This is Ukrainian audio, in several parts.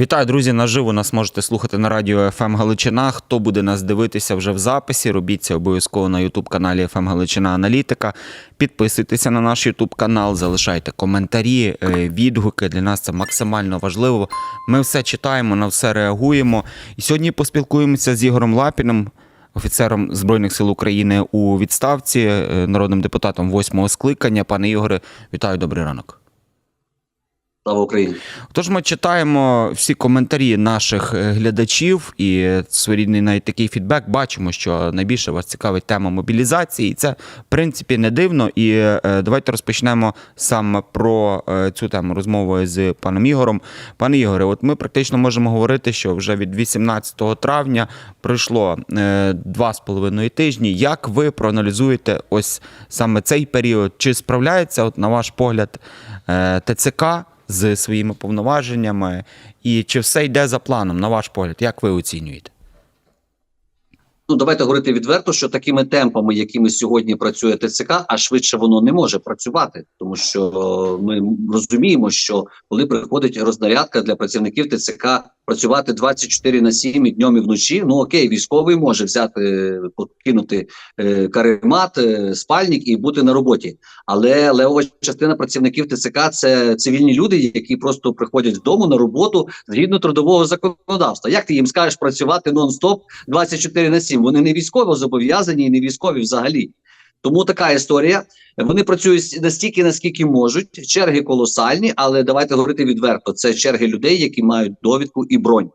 Вітаю, друзі! Наживо нас можете слухати на радіо ФМ Галичина. Хто буде нас дивитися вже в записі? Робіть обов'язково на Ютуб каналі ФМ Галичина Аналітика. Підписуйтеся на наш Ютуб канал, залишайте коментарі, е, відгуки. Для нас це максимально важливо. Ми все читаємо, на все реагуємо. І сьогодні поспілкуємося з Ігорем Лапіним, офіцером Збройних сил України у відставці, е, народним депутатом восьмого скликання. Пане Ігоре, вітаю, добрий ранок. Слава Україні! Тож ми читаємо всі коментарі наших е, глядачів і своєрідний навіть такий фідбек. Бачимо, що найбільше вас цікавить тема мобілізації, і це в принципі не дивно. І е, давайте розпочнемо саме про е, цю тему розмови з паном Ігорем. Пане Ігоре, от ми практично можемо говорити, що вже від 18 травня пройшло два з половиною тижні. Як ви проаналізуєте ось саме цей період? Чи справляється, от на ваш погляд, ТЦК? З своїми повноваженнями, і чи все йде за планом, на ваш погляд, як ви оцінюєте? Ну давайте говорити відверто, що такими темпами, якими сьогодні працює ТЦК, а швидше воно не може працювати, тому що ми розуміємо, що коли приходить рознарядка для працівників ТЦК працювати 24 на 7 і днем і вночі. Ну окей, військовий може взяти покинути е, каремат, е, спальник і бути на роботі. Але левова частина працівників ТЦК це цивільні люди, які просто приходять з дому на роботу згідно трудового законодавства. Як ти їм скажеш працювати нон-стоп 24 на 7? Вони не військово зобов'язані і не військові взагалі. Тому така історія. Вони працюють настільки, наскільки можуть. Черги колосальні, але давайте говорити відверто: це черги людей, які мають довідку і бронь.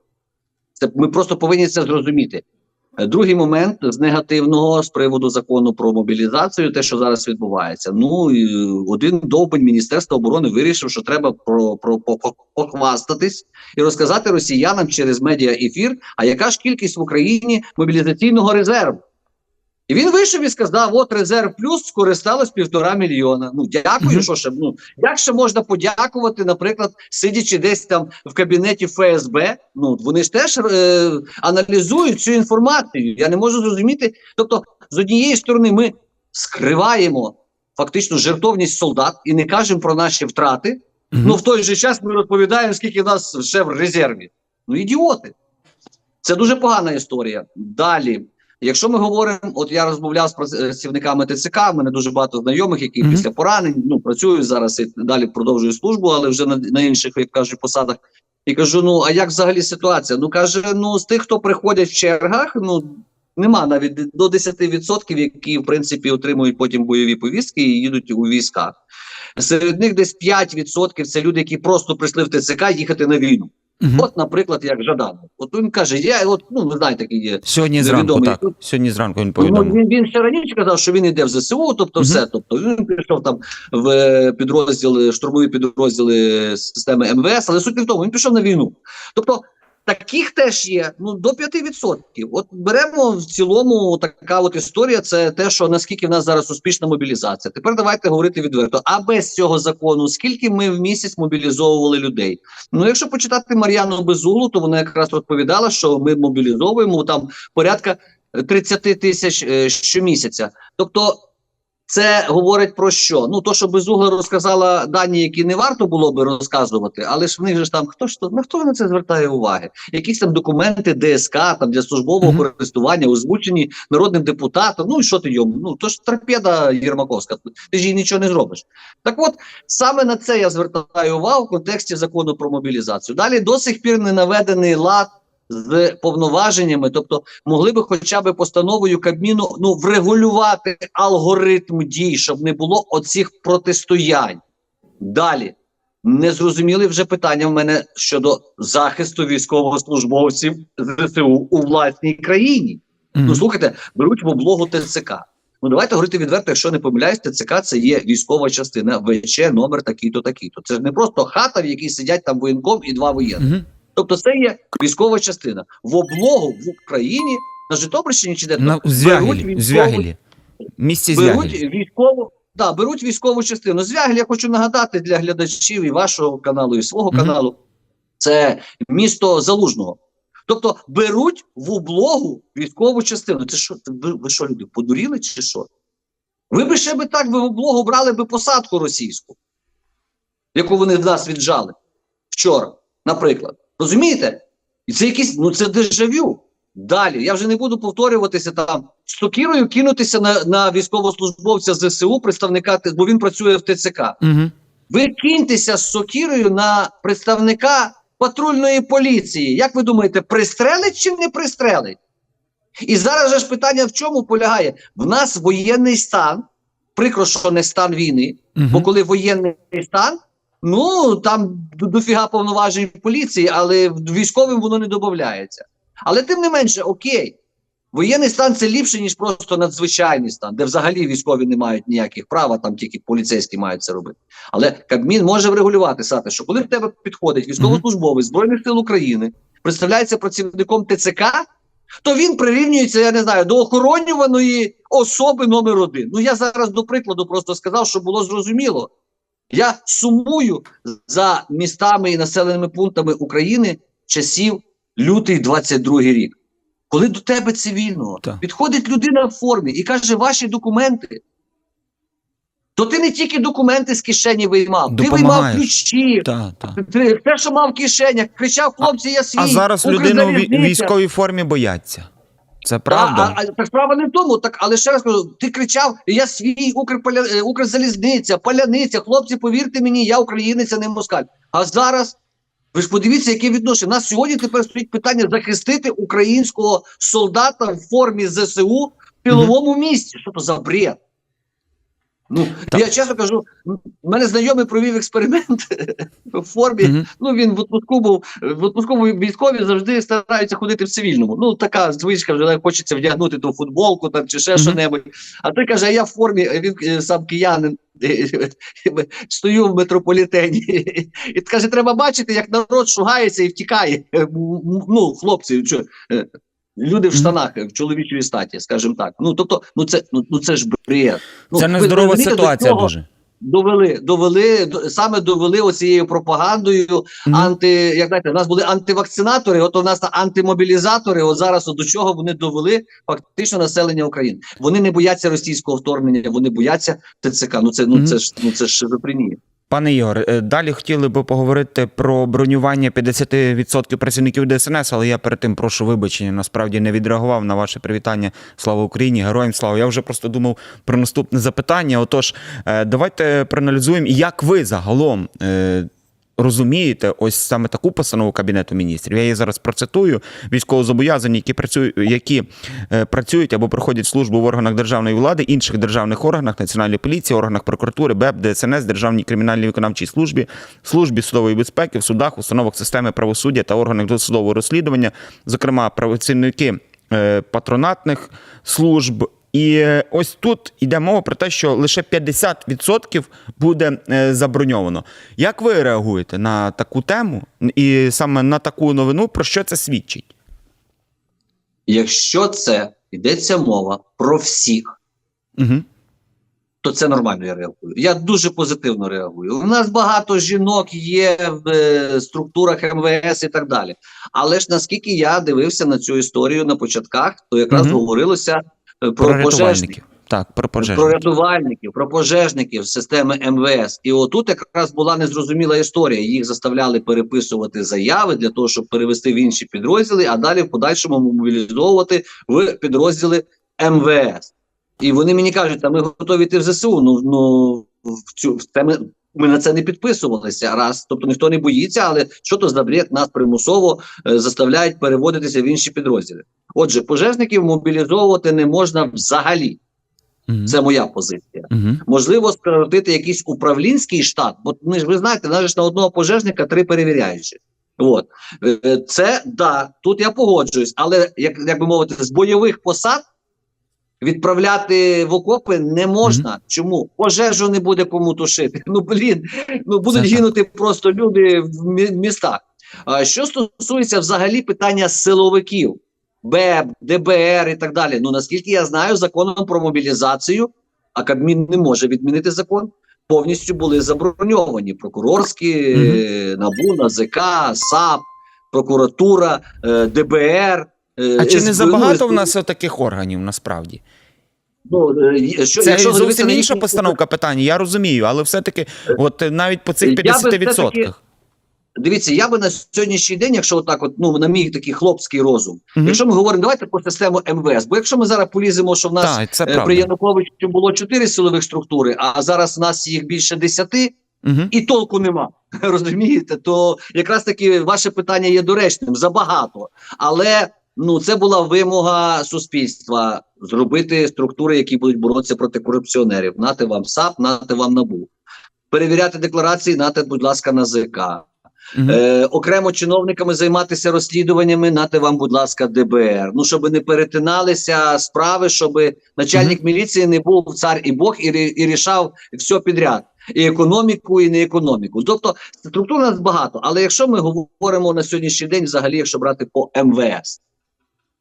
Це ми просто повинні це зрозуміти. Другий момент з негативного з приводу закону про мобілізацію, те, що зараз відбувається. Ну один довбень Міністерства оборони вирішив, що треба про, про, про похвастатись і розказати росіянам через медіа ефір, а яка ж кількість в Україні мобілізаційного резерву. І він вийшов і сказав: от резерв плюс скористалось півтора мільйона. Ну дякую, що ще ну як ще можна подякувати, наприклад, сидячи десь там в кабінеті ФСБ. Ну вони ж теж е, аналізують цю інформацію. Я не можу зрозуміти. Тобто, з однієї сторони, ми скриваємо фактично жертовність солдат і не кажемо про наші втрати. Mm -hmm. Ну в той же час ми розповідаємо, скільки в нас ще в резерві. Ну ідіоти. Це дуже погана історія. Далі. Якщо ми говоримо, от я розмовляв з працівниками ТЦК, в мене дуже багато знайомих, які mm -hmm. після поранень ну працюють зараз і далі продовжують службу, але вже на, на інших, як кажуть, посадах. І кажу: ну а як взагалі ситуація? Ну каже: ну з тих, хто приходять в чергах, ну нема навіть до 10%, які в принципі отримують потім бойові повістки і їдуть у військах. Серед них десь 5% це люди, які просто прийшли в ТЦК їхати на війну. Угу. От, наприклад, як Жадан. От він каже: я от ну ви знаєте, такий є сьогодні зранку. Так сьогодні зранку він повідомив. Ну, він, він ще раніше казав, що він йде в ЗСУ, тобто угу. все. Тобто він пішов там в підрозділи, штурмові підрозділи системи МВС, але суть не в тому, він пішов на війну. Тобто. Таких теж є ну до 5%. От беремо в цілому така от історія. Це те, що наскільки в нас зараз успішна мобілізація. Тепер давайте говорити відверто. А без цього закону, скільки ми в місяць мобілізовували людей? Ну, якщо почитати Мар'яну Безуглу, то вона якраз розповідала, що ми мобілізовуємо там порядка 30 тисяч е, щомісяця. Тобто. Це говорить про що? Ну то, що Безугла розказала дані, які не варто було би розказувати, але ж в них же ж там хто ж то на хто на це звертає уваги? Якісь там документи ДСК там для службового mm -hmm. користування озвучені народним депутатом. Ну і що ти йому? Ну то ж торпеда Єрмаковська, ти ж їй нічого не зробиш. Так от саме на це я звертаю увагу в контексті закону про мобілізацію. Далі до сих пір не наведений лад з повноваженнями, тобто могли би хоча б постановою Кабміну ну врегулювати алгоритм дій, щоб не було оцих протистоянь. Далі незрозуміли вже питання в мене щодо захисту військовослужбовців ЗСУ у власній країні. Mm -hmm. Ну слухайте, беруть в облогу ТЦК. Ну давайте говорити відверто, якщо не помиляюсь, ТЦК це є військова частина ВЧ номер такий-то, такий-то. Це ж не просто хата, в якій сидять там воєнком і два воєнних. Mm -hmm. Тобто це є військова частина. В облогу в Україні на Житомирщині чи де на Звягелі, Звягелі. Місці беруть військову, да, беруть військову частину. Звягель, я хочу нагадати для глядачів і вашого каналу, і свого mm -hmm. каналу. Це місто Залужного. Тобто беруть в облогу військову частину. Це що? Ви, ви що, люди, подуріли чи що? Ви б ще би так в облогу брали би посадку російську, яку вони в нас віджали вчора, наприклад. Розумієте? І це якийсь, ну це дежавю. Далі. Я вже не буду повторюватися там з сокірою кинутися на, на військовослужбовця ЗСУ, представника, бо він працює в ТЦК. Угу. Ви киньтеся з сокірою на представника патрульної поліції. Як ви думаєте, пристрелить чи не пристрелить? І зараз же ж питання в чому полягає? В нас воєнний стан, прикро, що не стан війни, бо коли воєнний стан, ну там дофіга повноважень поліції, але військовим воно не додається. Але тим не менше, окей, воєнний стан це ліпше, ніж просто надзвичайний стан, де взагалі військові не мають ніяких прав, а там тільки поліцейські мають це робити. Але Кабмін може врегулювати Сате, що коли в тебе підходить військовослужбовець Збройних сил України, представляється працівником ТЦК, то він прирівнюється, я не знаю, до охоронюваної особи номер один. Ну я зараз до прикладу просто сказав, щоб було зрозуміло. Я сумую за містами і населеними пунктами України часів лютий 22 рік. Коли до тебе цивільного Так. підходить людина в формі і каже, ваші документи. То ти не тільки документи з кишені виймав, ти виймав ключі, так. ти все, що мав в кишенях, кричав, хлопці, я свій. А зараз людину в військовій формі бояться. Це правда. а, а, а справа не в тому, так, але ще раз кажу, ти кричав, я свій Укрполя, е, Укрзалізниця, поляниця, хлопці, повірте мені, я українець, а не москаль. А зараз, ви ж подивіться, яке відношення. У нас сьогодні тепер стоїть питання захистити українського солдата в формі ЗСУ в піловому місці. Що то за бред? Ну, Так. я чесно кажу, м- мене знайомий провів експеримент в формі. Мгм. Ну він в відпуску був в відпуску військові завжди стараються ходити в цивільному. Ну така звичка, вже хочеться вдягнути ту футболку там чи ще Мгм. що-небудь. А той каже: я в формі, він е, сам киянин. Стою в метрополітені і каже: треба бачити, як народ шугається і втікає. Ну, хлопці, що, е, люди в штанах е, в чоловічій статі, скажімо так. Ну тобто, ну це ну, ну це ж бред. Ну, Це нездорова до ситуація чого дуже. Довели, довели до- саме довели оцією пропагандою. Мгм. Анти, як знаєте, у нас були антивакцинатори, от у нас антимобілізатори. От зараз от до чого вони довели фактично населення України. Вони не бояться російського вторгнення, вони бояться ТЦК. Ну це ну Мгм. це ж ну це ж шизофренія. Пане Ігор, е, далі хотіли би поговорити про бронювання 50% працівників ДСНС, але я перед тим прошу вибачення. Насправді не відреагував на ваше привітання. Слава Україні, героям слава. Я вже просто думав про наступне запитання. Отож, е, давайте проаналізуємо, як ви загалом. Розумієте, ось саме таку постанову Кабінету міністрів. Я її зараз процитую. Військовозобов'язані, які працюють, які е, працюють або проходять службу в органах державної влади, інших державних органах, національної поліції, органах прокуратури, БЕП, ДСНС, Державній кримінальній виконавчій службі, службі судової безпеки, в судах, установах системи правосуддя та органах досудового розслідування, зокрема працівники е, патронатних служб. І е, ось тут йде мова про те, що лише 50% буде е, заброньовано. Як ви реагуєте на таку тему і саме на таку новину? Про що це свідчить? Якщо це йдеться мова про всіх, Угу. то це нормально. Я реагую. Я дуже позитивно реагую. У нас багато жінок є в е, структурах МВС і так далі. Але ж наскільки я дивився на цю історію на початках, то якраз Мгм. говорилося Про, про, пожежників. Так, про Про пожежників. рятувальників, про пожежників системи МВС. І отут якраз була незрозуміла історія. Їх заставляли переписувати заяви для того, щоб перевести в інші підрозділи, а далі в подальшому мобілізовувати в підрозділи МВС. І вони мені кажуть, а ми готові йти в ЗСУ. Ну, ну в цю в ми, на це не підписувалися. Раз, тобто ніхто не боїться, але що то за бред нас примусово е, заставляють переводитися в інші підрозділи. Отже, пожежників мобілізовувати не можна взагалі. Мгм. Це моя позиція. Мгм. Можливо, скоротити якийсь управлінський штат, бо ми ж ви знаєте, навіть на одного пожежника три перевіряючі. От Е, це да, тут я погоджуюсь, але як, як би мовити, з бойових посад відправляти в окопи не можна. Чому? Пожежу не буде кому тушити. Ну блін, ну будуть Це так. гинути просто люди в містах. А що стосується взагалі питання силовиків, БЕБ, ДБР і так далі. Ну наскільки я знаю, законом про мобілізацію, а Кабмін не може відмінити закон. Повністю були заброньовані прокурорські, е, НАБУ, НАЗК, САП, прокуратура, е, ДБР. Е, А чи не забагато в нас таких органів насправді? Ну, е, що, Це якщо зовсім інша постановка питання, я розумію, але все-таки, от е, навіть по цих 50%. дивіться, я би на сьогоднішній день, якщо отак, от, ну на мій такий хлопський розум, Мгм. якщо ми говоримо, давайте про систему МВС. Бо якщо ми зараз поліземо, що в нас Так, це при Януковичу було чотири силових структури, а зараз в нас їх більше десяти, Мгм. і толку нема. Розумієте? То якраз таки ваше питання є доречним забагато. Але ну це була вимога суспільства зробити структури, які будуть боротися проти корупціонерів. Нати вам САП, нати вам НАБУ. Перевіряти декларації, нате, будь ласка, НАЗК. Мгм. Е, окремо чиновниками займатися розслідуваннями, нате вам, будь ласка, ДБР. Ну, щоб не перетиналися справи, щоб начальник міліції не був цар і Бог і, і рішав все підряд. І економіку, і не економіку. Тобто структур у нас багато. Але якщо ми говоримо на сьогоднішній день, взагалі, якщо брати по МВС,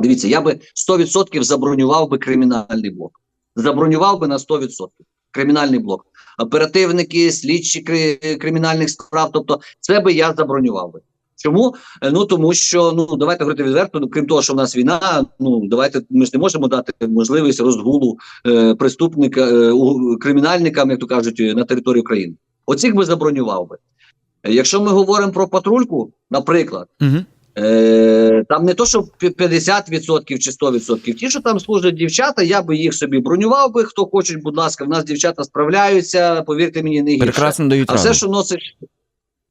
дивіться, я би 100% забронював би кримінальний блок. Забронював би на 100% кримінальний блок. Оперативники, слідчі кримінальних справ. Тобто, це би я забронював би. Чому? Е, Ну тому що ну давайте говорити відверто. Ну, крім того, що в нас війна. Ну давайте ми ж не можемо дати можливість розгулу е, преступника е, кримінальникам, як то кажуть, е, на території України. Оцих би забронював би. Е, Якщо ми говоримо про патрульку, наприклад. Мгм. Е, там не то, що 50% чи 100%. Ті, що там служать дівчата, я би їх собі бронював би. Хто хоче, будь ласка, в нас дівчата справляються. Повірте мені, не гірше. Прекрасно дають А все, що носить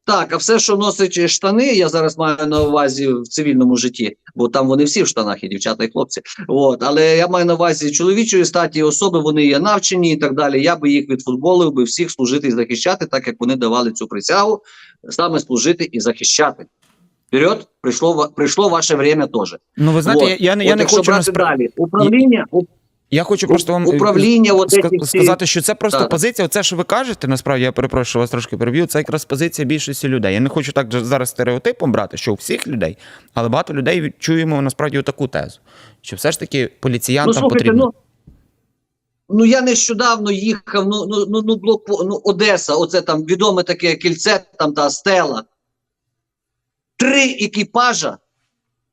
так, а все, що носить штани, я зараз маю на увазі в цивільному житті, бо там вони всі в штанах, і дівчата, і хлопці. От, але я маю на увазі чоловічої статі особи, вони є навчені і так далі. Я би їх відфутболив би всіх служити і захищати, так як вони давали цю присягу, саме служити і захищати. Вперед, прийшло прийшло ваше время теж. Ну, ви знаєте, От. я, я, не- я От не хочу брати далі. Управління, Я хочу просто вам управління, сказати, що це просто Так. позиція. Оце, що ви кажете, насправді я перепрошую вас трошки переб'ю. Це якраз позиція більшості людей. Я не хочу так зараз стереотипом брати, що у всіх людей, але багато людей відчуємо насправді таку тезу, що все ж таки поліціянтам Ну, слухайте, потрібно. ну, ну я нещодавно їхав, ну, ну, ну, ну, блок, ну, Одеса, оце там відоме таке кільце, там та стела. Три екіпажа,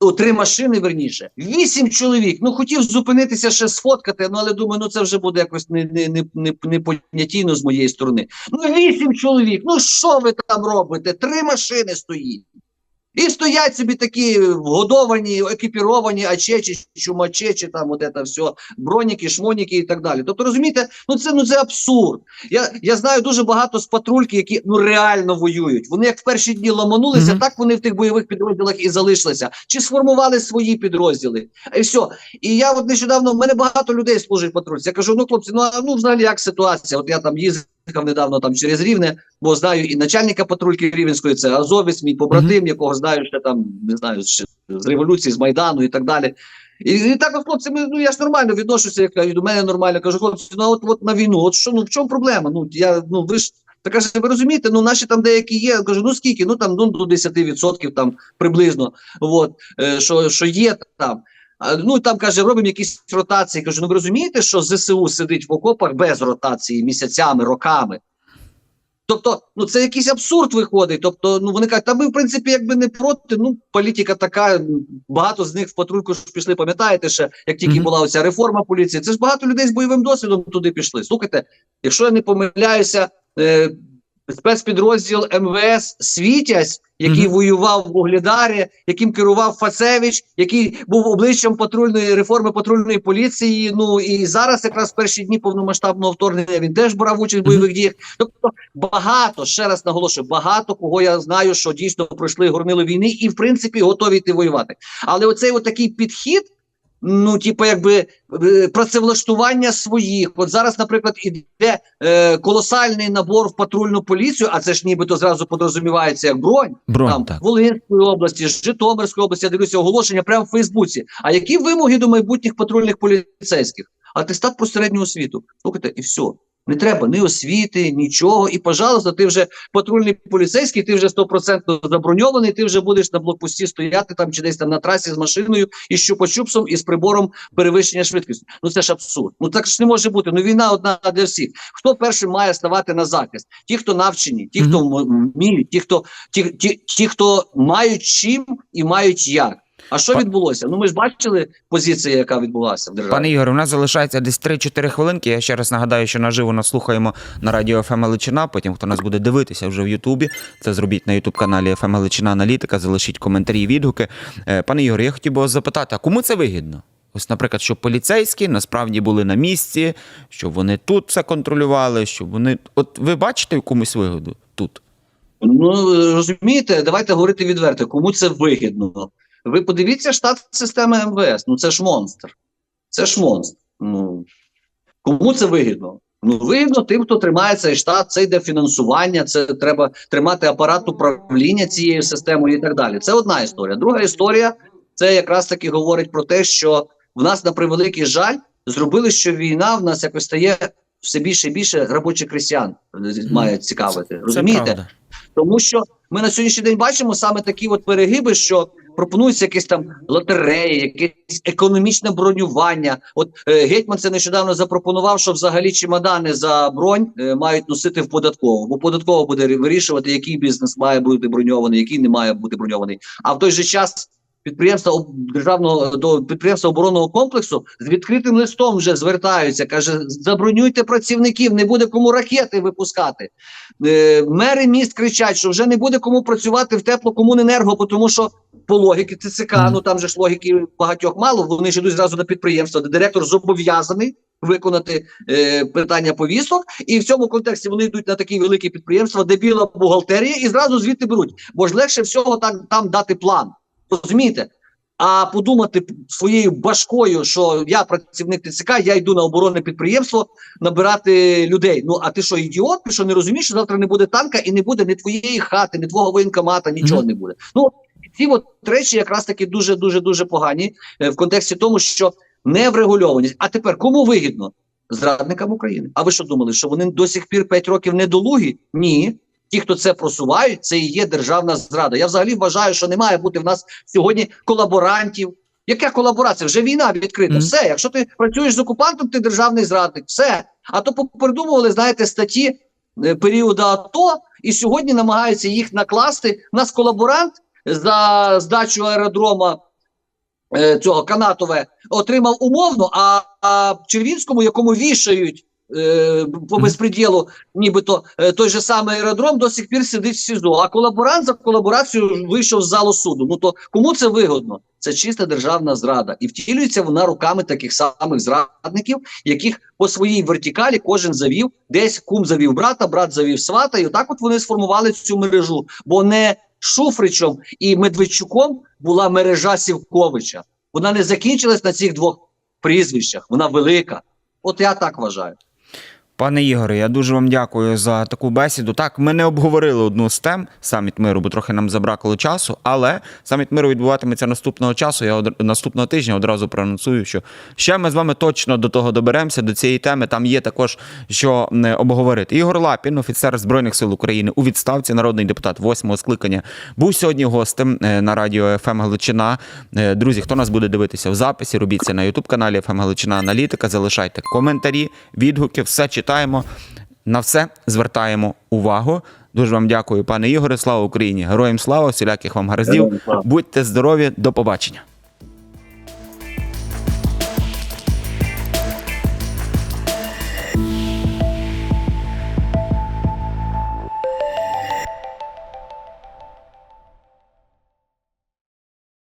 о, три машини, верніше, вісім чоловік. Ну, хотів зупинитися ще сфоткати, ну, але думаю, ну це вже буде якось не, не, не, не, непонятійно з моєї сторони. Ну, вісім чоловік, ну що ви там робите? Три машини стоїть. І стоять собі такі вгодовані, екіпіровані ачечі, чумачечі, там от це все, броніки, шмоніки і так далі. Тобто, розумієте, ну це ну це абсурд. Я, я знаю дуже багато з патрульки, які ну реально воюють. Вони як в перші дні ламанулися, Мгм. так вони в тих бойових підрозділах і залишилися. Чи сформували свої підрозділи? І все. І я от нещодавно в мене багато людей служить патрульці. Я кажу: ну хлопці, ну а ну взагалі як ситуація? От я там їздив недавно там через Рівне, бо знаю і начальника патрульки Рівенської, це Азовець, мій побратим, якого знаю ще там, не знаю, ще з революції, з Майдану і так далі. І, і так, от, хлопці, ми, ну я ж нормально відношуся, як і до мене нормально. Кажу, хлопці, ну от, от на війну, от що, ну в чому проблема? Ну я ну ви ж. Та каже, ви розумієте, ну наші там деякі є. Кажу, ну скільки? Ну там ну, до 10% там приблизно. От, е, що, що є там. Ну там каже, робимо якісь ротації. Кажу, ну ви розумієте, що ЗСУ сидить в окопах без ротації місяцями, роками. Тобто, ну це якийсь абсурд виходить. Тобто, ну вони кажуть, та ми в принципі якби не проти. Ну, політика така. Багато з них в патрульку ж пішли. Пам'ятаєте, ще як тільки Мгм. була оця реформа поліції, це ж багато людей з бойовим досвідом туди пішли. Слухайте, якщо я не помиляюся, е, спецпідрозділ МВС Світязь, який Мгм. воював в Угледарі, яким керував Фацевич, який був обличчям патрульної реформи патрульної поліції. Ну і зараз, якраз в перші дні повномасштабного вторгнення, він теж брав участь в бойових діях. Тобто багато ще раз наголошую, багато кого я знаю, що дійсно пройшли горнило війни і в принципі готові йти воювати. Але оцей от такий підхід. Ну, типу, якби е, працевлаштування своїх. От зараз, наприклад, іде е, колосальний набор в патрульну поліцію, а це ж нібито зразу подрозумівається як бронь. Бронь, там так. Волинської області, Житомирської області, я дивлюся оголошення прямо в Фейсбуці. А які вимоги до майбутніх патрульних поліцейських? Атестат по середню освіту. Слухайте, і все. Не треба ні освіти, нічого. І, пожалуйста, ти вже патрульний поліцейський, ти вже стопроцентно заброньований, ти вже будеш на блокпості стояти там чи десь там на трасі з машиною і з чупа-чупсом, і з прибором перевищення швидкості. Ну це ж абсурд. Ну так ж не може бути. Ну війна одна для всіх. Хто першим має ставати на захист? Ті, хто навчені, ті, хто вміють, ті, хто ті, ті, ті, хто мають чим і мають як. А що відбулося? Ну ми ж бачили позицію, яка відбулася в державі. Пане Ігор, у нас залишається десь 3-4 хвилинки. Я ще раз нагадаю, що наживо нас слухаємо на радіо ФМ Галичина. Потім, хто нас буде дивитися вже в Ютубі, це зробіть на Ютуб каналі ФМ Галичина Аналітика, залишіть коментарі і відгуки. Е, Пане Ігор, я хотів би вас запитати, а кому це вигідно? Ось, наприклад, щоб поліцейські насправді були на місці, щоб вони тут все контролювали, щоб вони. От ви бачите комусь вигоду тут? Ну розумієте, давайте говорити відверто, кому це вигідно. Ви подивіться штат системи МВС. Ну це ж монстр. Це ж монстр. Ну кому це вигідно? Ну вигідно тим, хто тримає цей штат, це йде фінансування, це треба тримати апарат управління цією системою і так далі. Це одна історія. Друга історія це якраз таки говорить про те, що в нас на превеликий жаль зробили, що війна в нас якось стає все більше і більше робочих крестьян е, має цікавити. Це Розумієте? правда. Тому що ми на сьогоднішній день бачимо саме такі от перегиби, що пропонуються якісь там лотереї, якесь економічне бронювання. От е, гетьман це нещодавно запропонував, що взагалі чемодани за бронь е, мають носити в податкову, бо податково буде вирішувати, який бізнес має бути броньований, який не має бути броньований. А в той же час. Підприємства державного до підприємства оборонного комплексу з відкритим листом вже звертаються. каже: забронюйте працівників, не буде кому ракети випускати. Е, мери міст кричать, що вже не буде кому працювати в теплокомуненерго, тому що по логіки ТЦК, ну там же ж логіки багатьох мало. Вони ж йдуть зразу на підприємство, де директор зобов'язаний виконати е, питання повісток, і в цьому контексті вони йдуть на такі великі підприємства, де біла бухгалтерія, і зразу звідти беруть. Бо ж легше всього так там дати план. Розумієте? А подумати своєю башкою, що я працівник ТЦК, я йду на оборонне підприємство набирати людей. Ну а ти що, ідіот? Ти що не розумієш, що завтра не буде танка і не буде ні твоєї хати, ні твого воєнкомата, нічого Мгм. не буде. Ну ці от речі якраз таки дуже дуже дуже погані е, в контексті тому, що не врегульованість. А тепер кому вигідно? Зрадникам України. А ви що думали, що вони до сих пір 5 років недолугі? Ні. Ті, хто це просувають, це і є державна зрада. Я взагалі вважаю, що не має бути в нас сьогодні колаборантів. Яка колаборація? Вже війна відкрита. Мгм. Все. Якщо ти працюєш з окупантом, ти державний зрадник. Все. А то придумували, знаєте, статті е, періоду АТО, і сьогодні намагаються їх накласти. У нас колаборант за здачу аеродрома е, цього канатове отримав умовно, а, а Червінському, якому вішають по Мгм. безпреділу, нібито е, той же самий аеродром до сих пір сидить в СІЗО. А колаборант за колаборацію вийшов з залу суду. Ну то кому це вигодно? Це чиста державна зрада, і втілюється вона руками таких самих зрадників, яких по своїй вертикалі кожен завів, десь кум завів брата, брат завів свата, і отак от вони сформували цю мережу. Бо не Шуфричем і Медведчуком була мережа Сівковича. Вона не закінчилась на цих двох прізвищах. Вона велика. От я так вважаю. Пане Ігоре, я дуже вам дякую за таку бесіду. Так, ми не обговорили одну з тем саміт миру, бо трохи нам забракло часу. Але саміт миру відбуватиметься наступного часу. Я од... наступного тижня одразу проанонсую, що ще ми з вами точно до того доберемося, до цієї теми. Там є також що е, обговорити. Ігор Лапін, офіцер Збройних сил України у відставці, народний депутат восьмого скликання, був сьогодні гостем е, на радіо ФМ Галичина. Е, Друзі, хто нас буде дивитися в записі, робіть це на Ютуб каналі ФМ Галичина Аналітика. Залишайте коментарі, відгуки, все читаємо. На все звертаємо увагу. Дуже вам дякую, пане Ігоре. Слава Україні! Героям слава, всіляких вам гараздів. Будьте здорові, до побачення.